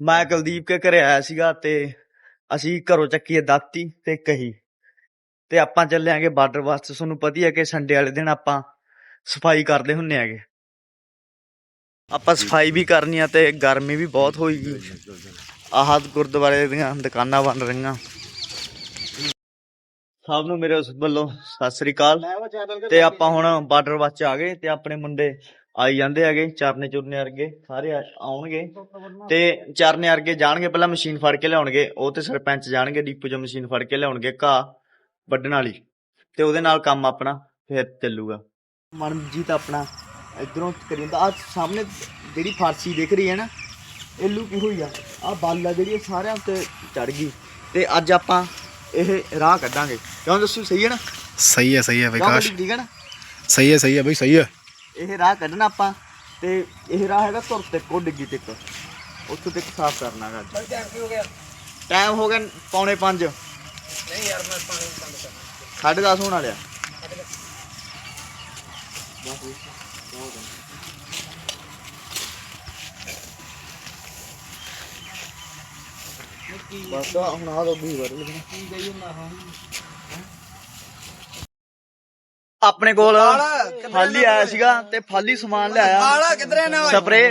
ਮੈਂ ਕੁਲਦੀਪ ਕੇ ਘਰੇ ਆਇਆ ਸੀਗਾ ਤੇ ਅਸੀਂ ਘਰੋਂ ਚੱਕੀਏ ਦਾਤੀ ਤੇ ਕਹੀ, ਤੇ ਆਪਾਂ ਚੱਲਿਆਂਗੇ ਬਾਰਡਰ ਵਾਸਤੇ, ਤੁਹਾਨੂੰ ਪਤਾ ਹੀ ਹੈ ਕਿ ਸੰਡੇ ਵਾਲੇ ਦਿਨ ਆਪਾਂ ਸਫ਼ਾਈ ਕਰਦੇ ਹੁੰਨੇ ਆਗੇ। ਆਪਾਂ ਸਫ਼ਾਈ ਵੀ ਕਰਨੀ ਆ ਤੇ ਗਰਮੀ ਵੀ ਬਹੁਤ ਹੋਈ ਗਈ ਆਹ ਗੁਰਦੁਆਰੇ ਦੀਆਂ ਦੁਕਾਨਾਂ ਬਣ ਰਹੀਆਂ। ਸਭ ਨੂੰ ਮੇਰੇ ਉਸ ਵੱਲੋਂ ਸਤਿ ਸ੍ਰੀ ਅਕਾਲ। ਤੇ ਆਪਾਂ ਹੁਣ ਬਾਰਡਰ ਵਾਸਤੇ ਆ ਗਏ ਤੇ ਆਪਣੇ ਮੁੰਡੇ ਆਈ ਜਾਂਦੇ ਹੈਗੇ ਚਰਨੇ ਚੁਰਨੇ ਵਰਗੇ ਸਾਰੇ ਆਉਣਗੇ। ਤੇ ਚਰਨੇ ਵਰਗੇ ਜਾਣਗੇ ਪਹਿਲਾਂ ਮਸ਼ੀਨ ਫੜ ਕੇ ਲਿਆਉਣਗੇ ਉਹ ਤੇ ਸਰਪੰਚ ਜਾਣਗੇ ਡੀਪੂ ਚੋਂ ਮਸ਼ੀਨ ਫੜ ਕੇ ਲਿਆਉਣਗੇ ਘਾਹ ਵੱਢਣ ਵਾਲੀ। ਤੇ ਉਹਦੇ ਨਾਲ ਕੰਮ ਆਪਣਾ ਫਿਰ ਚੱਲੂਗਾ। ਮਨਜੀਤ ਆਪਣਾ ਇਧਰੋਂ ਕਰੀ ਜਾਂਦਾ। ਆ ਸਾਹਮਣੇ ਜਿਹੜੀ ਫਾਰਸੀ ਦਿਖ ਰਹੀ ਹੈ ਨਾ ਇਹ ਲੁਕੀ ਹੋਈ ਆ। ਆ ਬੱਲ ਆ ਜਿਹੜੀ ਸਾਰਿਆਂ ਉੱਤੇ ਚੜ ਗਈ। ਤੇ ਅੱਜ ਆਪਾਂ ਇਹ ਰਾਹ ਕੱਢਾਂਗੇ। ਕਿਉਂ ਦੱਸੂ ਸਹੀ ਹੈ ਨਾ? ਸਹੀ ਹੈ ਸਹੀ ਹੈ ਵਿਕਾਸ਼। ਠੀਕ ਹੈ ਨਾ? ਸਹੀ ਹੈ ਸਹੀ ਹੈ ਬਈ ਸਹੀ ਹੈ। ਇਹ ਰਾਹ ਕੱਢਣਾ ਆਪਾਂ ਤੇ ਇਹ ਰਾਹ ਹੈਗਾ ਤੁਰ ਤੇ ਕੋ ਡਿੱਗੀ ਤੱਕ ਉੱਥੋਂ ਤੱਕ ਸਾਫ਼ ਕਰਨਾ ਗਾ ਅੱਜ। ਟਾਈਮ ਹੋ ਗਿਆ। ਪੌਣੇ 5 ਨਹੀਂ ਯਾਰ ਮੈਂ ਪਾਣੀ ਬੰਦ ਕਰ 10:30 ਹੋਣ ਵਾਲਿਆ। ਬਸ ਹੁਣ ਆ ਦੋ ਵੀ ਵਰ ਆਪਣੇ ਕੋਲ। ਫਾਲੀ ਆਇਆ ਸੀਗਾ ਤੇ ਫਾਲੀ ਸਮਾਨ ਲਿਆਇਆ ਕਿਧਰੇ ਨਾ ਸਪਰੇ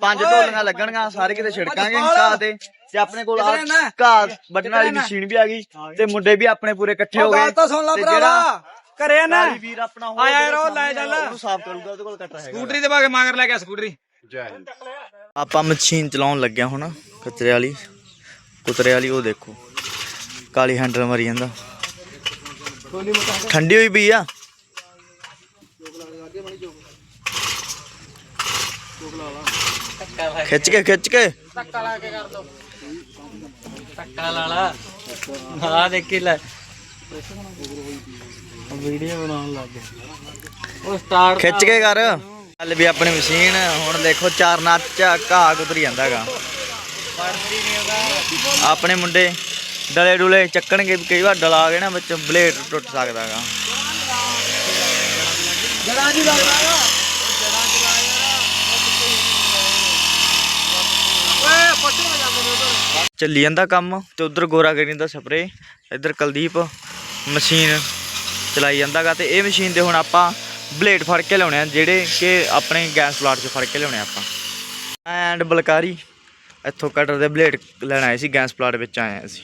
ਪੰਜ ਢੋਲੀਆਂ ਲੱਗਣਗੀਆਂ ਸਾਰੇ ਕਿਤੇ ਛਿੜਕਾਂਗੇ ਘਾਹ ਤੇ। ਤੇ ਆਪਣੇ ਕੋਲ ਆ ਘਾਹ ਵੱਢਣ ਵਾਲੀ ਮਸ਼ੀਨ ਵੀ ਆ ਗਈ ਤੇ ਮੁੰਡੇ ਵੀ ਆਪਣੇ ਪੂਰੇ ਇਕੱਠੇ ਹੋ ਗਏ। ਗੱਲ ਤਾਂ ਸੁਣ ਲਾ ਤੇ ਭਰਾਵਾ। ਜਿਹੜਾ ਕਰਿਆ ਨਾ। ਕਾਲੀ ਵੀਰ ਆਪਣਾ ਹੋਰ ਆਇਆ ਯਾਰ ਉਹ ਲੈ ਚੱਲ। ਉਹਨੂੰ ਸਾਫ਼ ਕਰੂਗਾ ਉਹਦੇ ਕੋਲ ਕੱਟਾ ਹੈਗਾ। ਸਕੂਟਰੀ ਦੇ ਬਾਗੇ ਮਗਰ ਲੈ ਗਿਆ ਸਕੂਟਰੀ। ਆਪਾਂ ਮਸ਼ੀਨ ਚਲਾਉਣ ਲੱਗਿਆ ਹੁਣ ਕਚਰੇ ਵਾਲੀ। ਕੁਤਰੇ ਵਾਲੀ ਉਹ ਦੇਖੋ। ਕਾਲੀ ਹੈਂਡਲ ਮਰੀ ਜਾਂਦਾ। ਠੰਡੀ ਹੋਈ ਪਈ ਆ? ਖਿੱਚ ਕੇ ਖਿੱਚ ਕੇ। ਧੱਕਾ ਲਾ ਕੇ ਕਰ ਦੋ। ਧੱਕਾ ਲਾ ਲਾ। ਆ ਦੇਖੀ ਲੈ। ਵੀਡੀਓ ਬਣਾਉਣ ਲੱਗ ਗਿਆ ਉਹ ਸਟਾਰਟ ਖਿੱਚ ਕੇ ਕਰ। ਚੱਲ ਵੀ ਆਪਣੀ ਮਸ਼ੀਨ ਹੁਣ ਦੇਖੋ ਚਾਰ ਨੱਚ ਘਾਹ ਕੁਤਰੀ ਜਾਂਦਾਗਾ। ਪੜਦੀ ਨਹੀਂ ਉਹਦਾ। ਆਪਣੇ ਮੁੰਡੇ ਡਲੇ ਡੁਲੇ ਚੱਕਣਗੇ ਵੀ ਕਈ ਵਾਰ ਡਲਾ ਗਏ ਨਾ ਵਿੱਚ ਬਲੇਡ ਟੁੱਟ ਸਕਦਾਗਾ। ਜੜਾ ਜੀ ਲੱਗਦਾ ਓਏ ਪੱਟੂ ਜਾਂਦੇ ਨੇ ਉਧਰ ਚੱਲੀ ਜਾਂਦਾ ਕੰਮ ਤੇ ਉਧਰ ਗੋਰਾ ਕਰੀ ਜਾਂਦਾ ਸਪਰੇ, ਇੱਧਰ ਕੁਲਦੀਪ ਮਸ਼ੀਨ ਚਲਾਈ ਜਾਂਦਾਗਾ ਤੇ ਇਹ ਮਸ਼ੀਨ ਦੇ ਹੁਣ ਆਪਾਂ ਬਲੇਡ ਫੜ ਕੇ ਲਿਆਉਣੇ ਆ, ਜਿਹੜੇ ਕਿ ਆਪਣੇ ਗੈਸ ਪਲਾਟ 'ਚ ਫੜ ਕੇ ਲਿਆਉਣੇ ਆ ਆਪਾਂ। ਐਂਡ ਬਲਕਾਰੀ, ਇੱਥੋਂ ਕਟਰ ਦੇ ਬਲੇਡ ਲੈਣ ਆਏ ਸੀ, ਗੈਸ ਪਲਾਟ ਵਿੱਚ ਆਏ ਸੀ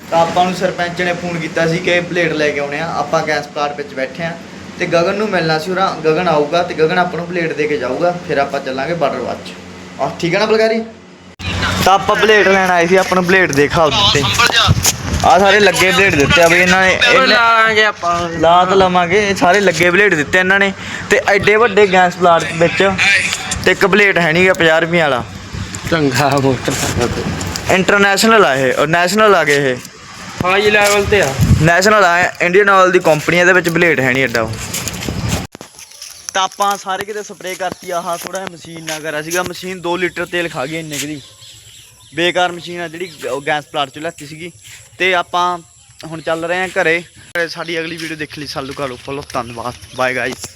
ਤਾਂ ਆਪਾਂ ਨੂੰ ਸਰਪੰਚ ਨੇ ਫੋਨ ਕੀਤਾ ਸੀ ਕਿ ਪਲੇਟ ਲੈ ਕੇ ਆਉਣੇ ਆ, ਆਪਾਂ ਗੈਸ ਪਲਾਟ ਵਿੱਚ ਬੈਠੇ ਆ ਤੇ ਗਗਨ ਨੂੰ ਮਿਲਣਾ ਸੀ ਉਹਦਾ ਗਗਨ ਆਊਗਾ ਤੇ ਗਗਨ ਆਪਾਂ ਨੂੰ ਪਲੇਟ ਦੇ ਕੇ ਜਾਊਗਾ, ਫਿਰ ਆਪਾਂ ਚੱਲਾਂਗੇ ਬਾਰਡਰ ਵਾਚ ਆ ਠੀਕ ਹੈ ਨਾ ਬਲਕਾਰੀ? ਤਾਂ ਆਪਾਂ ਬਲੇਡ ਲੈਣ ਆਏ ਸੀ ਆਪਾਂ ਨੂੰ ਬਲੇਡ ਦੇਖਾ ਦਿੱਤੇ। ਆ ਸਾਰੇ ਲੱਗੇ ਬਲੇਡ ਦਿੱਤੇ ਆ ਬਈ ਇਹਨਾਂ ਨੇ ਲਾਂਗੇ ਆਪਾਂ। ਲਾ ਤਾਂ ਲਵਾਂਗੇ ਇਹ ਸਾਰੇ ਲੱਗੇ ਬਲੇਡ ਦਿੱਤੇ ਇਹਨਾਂ ਨੇ। ਤੇ ਐਡੇ ਵੱਡੇ ਗੈਸ ਪਲਾਟ ਵਿੱਚ ਤੇ ਇੱਕ ਬਲੇਡ ਹੈ ਨਹੀਂਗਾ 50 ਰੁਪਏ ਵਾਲਾ। ਚੰਗਾ ਮੋਟਰ ਇੰਟਰਨੈਸ਼ਨਲ ਆ ਇਹ ਔਰ ਨੈਸ਼ਨਲ ਆ ਗਏ ਇਹ। ਹਾਈ ਲੈਵਲ ਤੇ ਆ। ਨੈਸ਼ਨਲ ਆ ਇੰਡੀਅਨ ਆਇਲ ਦੀ ਕੰਪਨੀ ਇਹਦੇ ਵਿੱਚ ਬਲੇਡ ਹੈ ਨਹੀਂ ਐਡਾ ਉਹ। ਤਾਂ ਆਪਾਂ ਸਾਰੇ ਕਿਤੇ ਸਪਰੇਅ ਕਰਤੀ ਆਹ ਥੋੜਾ ਜਿਹਾ ਮਸ਼ੀਨ ਨਾ ਕਰਿਆ ਸੀਗਾ ਮਸ਼ੀਨ 2 ਲੀਟਰ ਤੇਲ ਖਾ ਗਈ ਇੰਨੇ ਕੁ ਦੀ। ਬੇਕਾਰ ਮਸ਼ੀਨ ਆ ਜਿਹੜੀ ਉਹ ਗੈਸ ਪਲਾਟ ਚੋਂ ਲੈਤੀ ਸੀਗੀ। ਤੇ ਆਪਾਂ ਹੁਣ ਚੱਲ ਰਹੇ ਹਾਂ ਘਰੇ। ਸਾਡੀ ਅਗਲੀ ਵੀਡੀਓ ਦੇਖ ਲਈ ਸਾਲੂ ਕਾਲੋ ਫੋਲੋ ਧੰਨਵਾਦ। Bye guys